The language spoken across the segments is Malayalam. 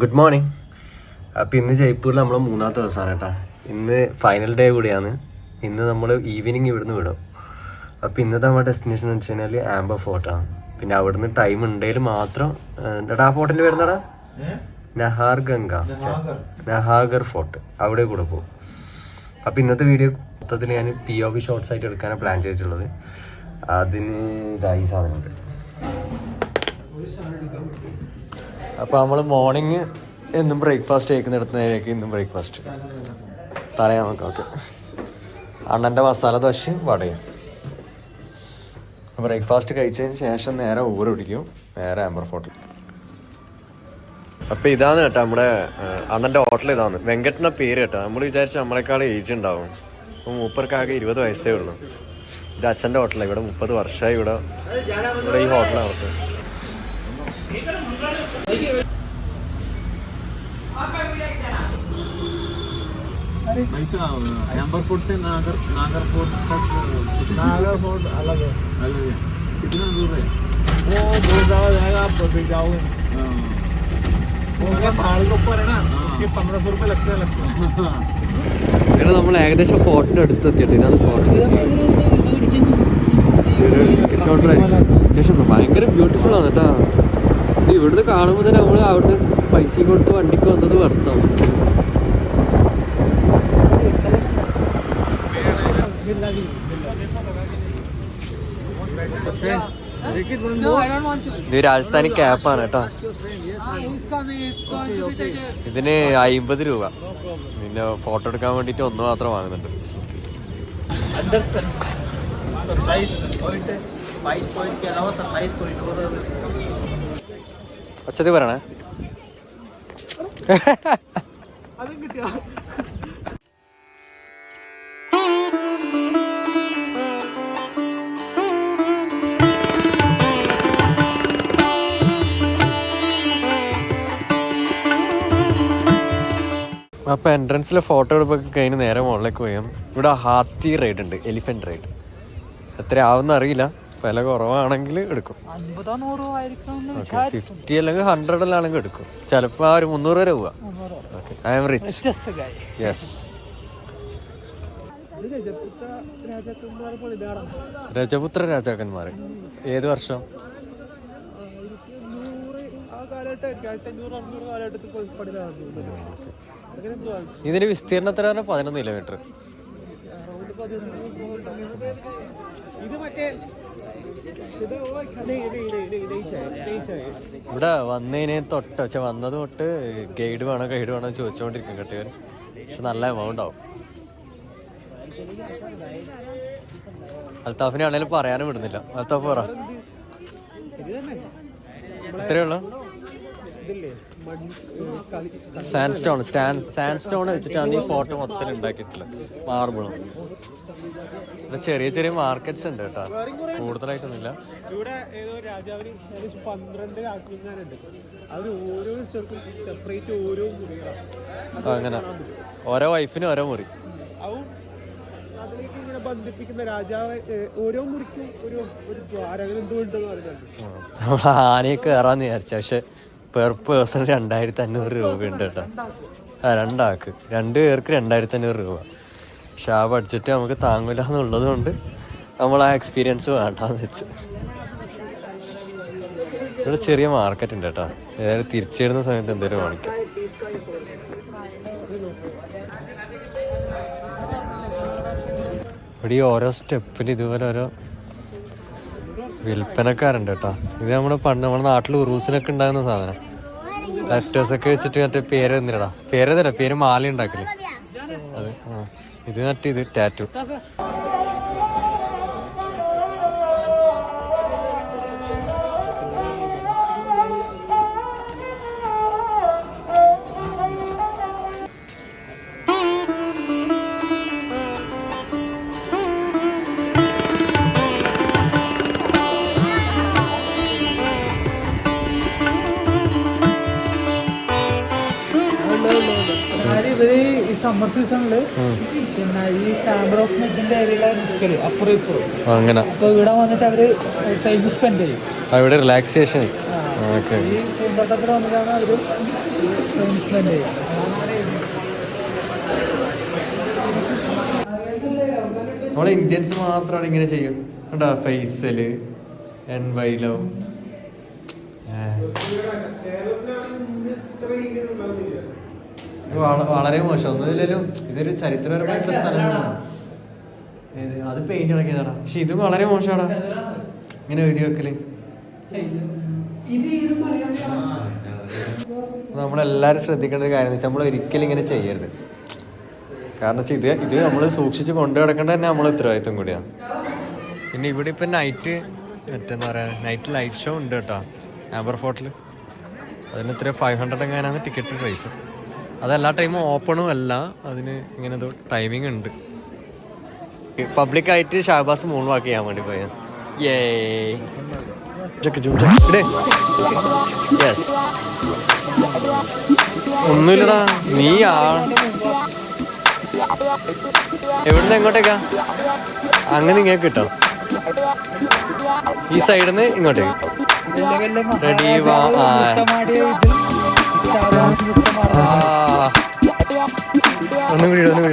ഗുഡ് മോർണിംഗ് അപ്പം ഇന്ന് ജയ്പൂരിൽ നമ്മൾ മൂന്നാമത്തെ ദിവസമാണ് കേട്ടോ. ഇന്ന് ഫൈനൽ ഡേ കൂടിയാണ്. ഇന്ന് നമ്മൾ ഈവനിങ് ഇവിടുന്ന് വിടും. അപ്പം ഇന്നത്തെ നമ്മുടെ ഡെസ്റ്റിനേഷൻ എന്ന് വെച്ച് കഴിഞ്ഞാൽ ആംബർ ഫോർട്ടാണ് പിന്നെ അവിടുന്ന് ടൈം ഉണ്ടെങ്കിൽ മാത്രം എന്താ ആ ഫോർട്ടിന്റെ വരുന്നടാ നഹാർ ഗംഗ നഹാഗർ ഫോർട്ട് അവിടെ കൂടെ പോകും. അപ്പം ഇന്നത്തെ വീഡിയോ മൊത്തത്തിൽ ഞാൻ പി ഒ വി ഷോർട്സ് ആയിട്ട് എടുക്കാനാണ് പ്ലാൻ ചെയ്തിട്ടുള്ളത്. അതിന് ഇതായി സാധനമുണ്ട്. അപ്പോൾ നമ്മൾ മോർണിംഗ് എന്നും ബ്രേക്ക്ഫാസ്റ്റ് കഴിക്കുന്നിടത്തുനിന്നേക്ക് ഇന്നും ബ്രേക്ക്ഫാസ്റ്റ് തലയാ നമുക്ക് ഓക്കെ അണ്ണന്റെ മസാല ദോശയും വടയും. ബ്രേക്ക്ഫാസ്റ്റ് കഴിച്ചതിന് ശേഷം നേരെ ഊര് പിടിക്കും. നേരെ ആംബർ ഹോട്ടൽ അപ്പോൾ ഇതാണ് കേട്ടോ നമ്മുടെ അണ്ണന്റെ ഹോട്ടൽ ഇതാണ് വെങ്കട്ടിന്റെ പേര് കേട്ടോ. നമ്മൾ വിചാരിച്ച നമ്മളെക്കാൾ ഏജ് ഉണ്ടാവും. അപ്പോൾ മൂപ്പർക്കാകെ ഇരുപത് വയസ്സേ ഉള്ളൂ. ഇത് അച്ഛന്റെ ഹോട്ടലാണ് ഇവിടെ മുപ്പത് വർഷമായി ഇവിടെ ഇവിടെ ഈ ഹോട്ടലാണ് നടത്തുന്നത് ऐसा नंबर फोर्ट से नागर नागर फोर्ट तक नागर फोर्ट अलग है अलग है कितना दूर है वो बहुत ज़्यादा जाएगा आप फिर जाओगे वो मेरे पहाड़ के ऊपर है ना उसके पंद्रह सौ रुपये लगते हैं लगते हैं ഇവിടെ നമ്മൾ ഏകദേശം ഫോർട്ടിൻ്റെ അടുത്ത് എത്തിയിട്ട് ഇതാണ് ഫോർട്ട് അത്യാവശ്യം ഭയങ്കര ബ്യൂട്ടിഫുൾ ആണ് കേട്ടോ ഇത് ഇവിടുന്ന് കാണുമ്പോൾ തന്നെ നമ്മൾ അവിടുന്ന് പൈസ കൊടുത്ത് വണ്ടിക്ക് വന്നത് വർത്താവും ഇത് രാജസ്ഥാനി ക്യാപ്പാണ് കേട്ടോ. ഇതിന് അയിമ്പത് രൂപ. പിന്നെ ഫോട്ടോ എടുക്കാൻ വേണ്ടിട്ട് ഒന്ന് മാത്രം വാങ്ങുന്നുണ്ട്. Surprise point five point surprise point ഒച്ചത്തി പറയണേ. അതും കിട്ടിയോ അപ്പൊ എൻട്രൻസിലെ ഫോട്ടോ എടുപ്പൊക്കെ കഴിഞ്ഞ് നേരെ മുകളിലേക്ക് പോയാൽ ഇവിടെ ഹാത്തി റൈഡ് ഉണ്ട് എലിഫന്റ് റൈഡ് എത്ര ആവുന്ന അറിയില്ല വില കുറവാണെങ്കിൽ എടുക്കും. ഫിഫ്റ്റി അല്ലെങ്കിൽ ഹൺഡ്രഡ് ആണെങ്കിൽ എടുക്കും. ചിലപ്പോൾ ആ ഒരു മുന്നൂറ് വരെ പോവാ. I am rich yes Rajput രാജാക്കന്മാർ ഏത് വർഷം. ഇതിന്റെ വിസ്തീർണം എത്ര പറഞ്ഞാൽ പതിനൊന്ന് കിലോമീറ്റർ ഇവിടെ വന്നതിനെ തൊട്ട് പക്ഷെ വന്നത് തൊട്ട് ഗൈഡ് വേണോ ഗൈഡ് വേണോ ചോദിച്ചുകൊണ്ടിരിക്കും കെട്ടുകാർ പക്ഷെ നല്ല എമൗണ്ട് ആവും. അൽത്താഫിനെ ആണെങ്കിലും പറയാനും വിടുന്നില്ല. അൽത്താഫ് പറ. ഇത്രയേ ഉള്ളൂ. Sand stone stand sand stone വെച്ചിട്ടാണ് ഈ ഫോട്ടോ മൊത്തം ഉണ്ടാക്കിയിട്ടുള്ളത്. മാർബിളും ഇവിടെ ചെറിയ ചെറിയ മാർക്കറ്റ്സ് ഉണ്ട് കേട്ടോ. കൂടുതലായിട്ടൊന്നുമില്ല. ഇവിടെ ഏതോ രാജാവിന് ഏകദേശം പന്ത്രണ്ട് രാജ്ഞന്മാരുണ്ട് അവർ ഓരോ സെപ്പറേറ്റ് ഓരോ മുറികളാണ് അങ്ങനെ. ഓരോ വൈഫിനും ഓരോ മുറി. അതും അതിലേക്ക് ഇങ്ങനെ ബന്ധിപ്പിക്കുന്ന രാജാവ് ഓരോ മുറിക്കും ഒരു ഒരു ദ്വാരകൾ എന്തുകൊണ്ടെന്ന് പറയുന്നുണ്ട് നമ്മൾ ആനയെ കയറാന്ന് വിചാരിച്ചു. പക്ഷെ പെർ പേഴ്സൺ രണ്ടായിരത്തി അഞ്ഞൂറ് രൂപയുണ്ട് കേട്ടോ. ആ രണ്ടാൾക്ക് രണ്ട് പേർക്ക് രണ്ടായിരത്തി അഞ്ഞൂറ് രൂപ. പക്ഷെ ആ ബഡ്ജറ്റ് നമുക്ക് താങ്ങില്ല എന്നുള്ളത് കൊണ്ട് നമ്മൾ ആ എക്സ്പീരിയൻസ് വേണ്ടാന്ന് വെച്ചു. ഇവിടെ ചെറിയ മാർക്കറ്റ് ഉണ്ട് കേട്ടോ. ഏതായാലും തിരിച്ചിടുന്ന സമയത്ത് എന്തെങ്കിലും കാണിക്കാം ഇവിടെ ഈ ഓരോ സ്റ്റെപ്പിന് ഇതുപോലെ ഓരോ വിൽപ്പനക്കാരുണ്ട് കേട്ടോ. ഇത് നമ്മുടെ പണ്ട് നമ്മുടെ നാട്ടിൽ ഉറൂസിനൊക്കെ ഉണ്ടാകുന്ന സാധനം. ലെറ്റേഴ്സ് ഒക്കെ വെച്ചിട്ട് മറ്റേ പേര് തന്നില്ലടാ. പേര് തരാം പേര് മാല ഉണ്ടാക്കൽ. അതെ ആ. ഇത് മറ്റേ ഇത് ടാറ്റു അതായത് ഇവർ ഈ സമ്മർ സീസണിൽ പിന്നെ ഈ ചാമ്പർ ഓഫ് മെഡിന്റെ ഏരിയയിലെ അപ്പുറം ഇപ്പുറം അങ്ങനെ. അപ്പൊ ഇവിടെ വന്നിട്ട് അവർ ടൈം സ്പെൻഡ് ചെയ്യും. ആ, ഇവിടെ റിലാക്സേഷൻ ഓക്കെ. ഈ പൂന്തോട്ടത്തിൽ വന്നിട്ടാണ് അവർ സ്പെൻഡ് ചെയ്യുക നമ്മളെ ഇന്ത്യൻസ് മാത്രമാണ് ഇങ്ങനെ ചെയ്യും. കണ്ടാ ഫേസൽ എൻ വൈലോ വളരെ മോശം. ഒന്നുമില്ലല്ലോ ഇതൊരു ചരിത്രപരമായിട്ടുള്ള സ്ഥലമാണ്? അത് പെയിന്റ് ഇളക്കിയതാടാ. പക്ഷെ ഇത് വളരെ മോശമാടാ ഇങ്ങനെ എഴുതി വെക്കൽ. നമ്മളെല്ലാരും ശ്രദ്ധിക്കേണ്ട ഒരു കാര്യം നമ്മൾ ഒരിക്കലും ഇങ്ങനെ ചെയ്യരുത്. കാരണം വെച്ചാൽ ഇത് ഇത് നമ്മൾ സൂക്ഷിച്ച് കൊണ്ടു നടക്കേണ്ട തന്നെ നമ്മൾ ഉത്തരവാദിത്വം കൂടിയാണ്. പിന്നെ ഇവിടെ ഇപ്പം നൈറ്റ് മറ്റെന്താ പറയുക നൈറ്റ് ലൈറ്റ് ഷോ ഉണ്ട് കേട്ടോ. ആബർ ഫോർട്ടിൽ അതിന് ഇത്ര ഫൈവ് ഹൺഡ്രഡ് എങ്ങനെയാണ് ടിക്കറ്റ് പ്രൈസ് അത് എല്ലാ ടൈമും ഓപ്പണും അല്ല. അതിന് ഇങ്ങനെ ടൈമിംഗ് ഉണ്ട്. പബ്ലിക് ആയിട്ട് ഷാബാസ് മൂൺ വാക്ക് ചെയ്യാൻ വേണ്ടി പോയ. ഒന്നുമില്ലടാ. നീ ആ എവിടുന്ന് എങ്ങോട്ടേക്കാ? അങ്ങനെ ഇങ്ങനെ കിട്ടാം ഈ സൈഡിൽ നിന്ന് ഇങ്ങോട്ടേക്ക്. റെഡി വാ. ഒന്നും വീട് ഒന്നും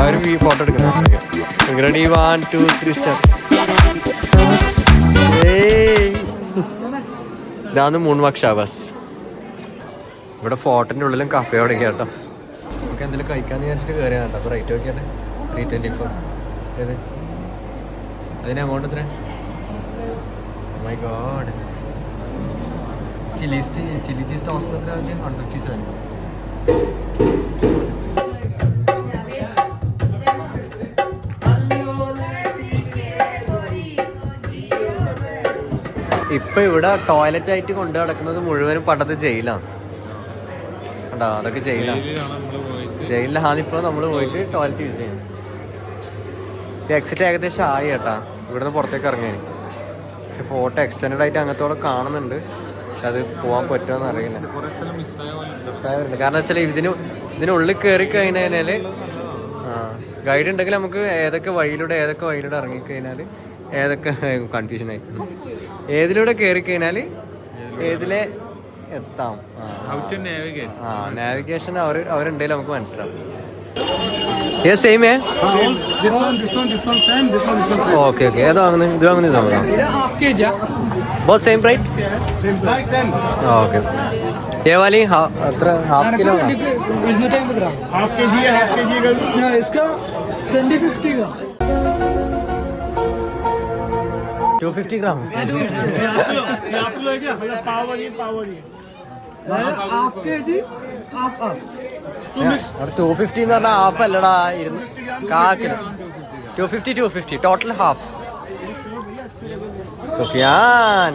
അവരും ഈ ഫോട്ടോ എടുക്കണം. Ready one two three star ഇതാണ് മൂൺ ഷാബാസ് ഇവിടെ ഫോട്ടോന്റെ ഉള്ളിലും കഫേ അവിടെ കേട്ടോ നമുക്ക് എന്തെങ്കിലും കഴിക്കാന്ന് വിചാരിച്ചിട്ട് കയറിയാ കേട്ടോ അപ്പോൾ റേറ്റ് നോക്കിയാട്ടെ ത്രീ ട്വന്റി ഫോർ ഏത്? അതിന് എമൗണ്ട് എത്ര my god chilli chilli cheese toast എത്ര വൺ ഫിഫ്റ്റി സെവൻ ഇപ്പൊ ഇവിടെ ടോയ്ലറ്റ് ആയിട്ട് കൊണ്ടു നടക്കുന്നത് മുഴുവനും പണ്ടത്തെ ജയിലാണ് കണ്ടോ? അതൊക്കെ ജയിലാണ് ജയിലിലാണ് ഇപ്പൊ നമ്മൾ പോയിട്ട് ടോയ്ലറ്റ് യൂസ് ചെയ്യുന്നത്. എക്സിറ്റ് ഏകദേശം ആയി കേട്ടാ. ഇവിടുന്ന് പുറത്തേക്ക് ഇറങ്ങിയാണ് പക്ഷെ ഫോട്ടോ എക്സ്റ്റൻഡ് ആയിട്ട് അങ്ങനത്തോടെ കാണുന്നുണ്ട്. പക്ഷെ അത് പോകാൻ പറ്റുമെന്ന് അറിയില്ല. മിസ്സായവരുണ്ട്. കാരണം വെച്ചാൽ ഇതിന് ഇതിനുള്ളിൽ കയറി കഴിഞ്ഞാൽ ആ ഗൈഡ് ഉണ്ടെങ്കിൽ നമുക്ക് ഏതൊക്കെ വഴിയിലൂടെ ഏതൊക്കെ വഴിയിലൂടെ ഇറങ്ങിക്കഴിഞ്ഞാൽ ഏതൊക്കെ കൺഫ്യൂഷൻ ആയി. ഏതിലൂടെ കയറി കഴിഞ്ഞാൽ ഏതിലെ എത്താം. ആ. നാവിഗേഷൻ അവർ അവരുണ്ടെങ്കിൽ നമുക്ക് മനസ്സിലാവും. ഏ സെയിം ഏ This one, this one, this one same, this one, this one okay okay ഏതാ വാങ്ങുന്നത് ഇത് വാങ്ങുന്നത് ഇത് വാങ്ങുന്നത് ഇത് half K G both same price same. Okay ये वाली हा- अत्र हाफ किलो ഇരുന്നൂറ്റി അമ്പത് ഗ്രാം हाफ के जी है हाफ के जी कर इसका ट्वेंटी फिफ्टी का टू फिफ्टी ग्राम आप लोग क्या पाव वाली two fifty എന്ന് പറഞ്ഞാൽ ഹാഫ് അല്ലടാ ഇരുന്ന് കാക്കിന്. Two fifty two fifty total half Sufiyan.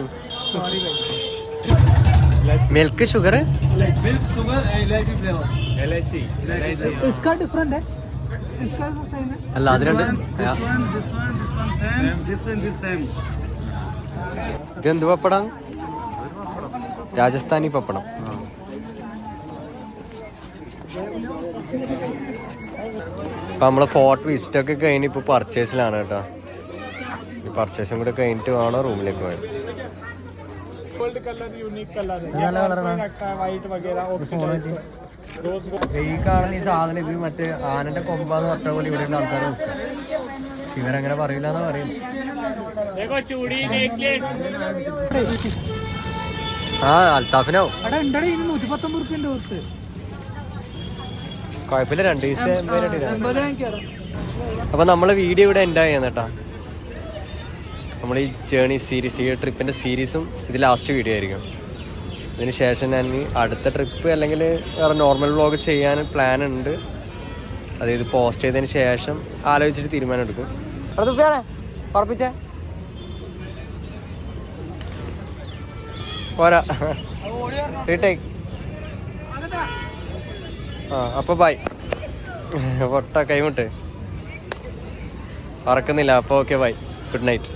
Milk sugar അല്ല അത് രണ്ട് ഇതെന്ത് പപ്പടം? രാജസ്ഥാനി പപ്പടം. അപ്പം നമ്മൾ ഫോർട്ട് ഒക്കെ കഴിഞ്ഞ് ഇപ്പൊ പർച്ചേസിലാണ് കേട്ടോ. ഈ പർച്ചേസും കൂടെ കഴിഞ്ഞിട്ട് വേണോ റൂമിലേക്ക് പോയത്. ഈ കാണുന്ന ഈ സാധനം ഇത് മറ്റേ ആനന്റെ കൊമ്പാന്ന് പറഞ്ഞ പോലെ ഇവിടെ ഉള്ള ആൾക്കാർ ഇവരങ്ങനെ പറയില്ല എന്നാ പറയുന്നത് ആ അൽത്താഫിനോ നൂറ്റി പത്തൊമ്പത് റുപ്യന്റെ ഓർത്ത് കുഴപ്പമില്ല രണ്ട് ദിവസം അപ്പൊ നമ്മളെ വീഡിയോ ഇവിടെ എൻഡ് ചെയ്യുന്ന കേട്ടാ നമ്മൾ ഈ ജേണി സീരീസ് ഈ ട്രിപ്പിന്റെ സീരീസും ഇത് ലാസ്റ്റ് വീഡിയോ ആയിരിക്കും. ഇതിന് ശേഷം ഞാൻ ഇനി അടുത്ത ട്രിപ്പ് അല്ലെങ്കിൽ വേറെ നോർമൽ വ്ലോഗ് ചെയ്യാൻ പ്ലാൻ ഉണ്ട്. അത് ഇത് പോസ്റ്റ് ചെയ്തതിന് ശേഷം ആലോചിച്ചിട്ട് തീരുമാനം എടുക്കും. ഉറപ്പിച്ചേ? പോരാ. റീടേക്ക് ആ അപ്പൊ ബൈ പൊട്ട കൈമുട്ട്. പറക്കുന്നില്ല അപ്പോൾ ഓക്കെ ബൈ ഗുഡ് നൈറ്റ്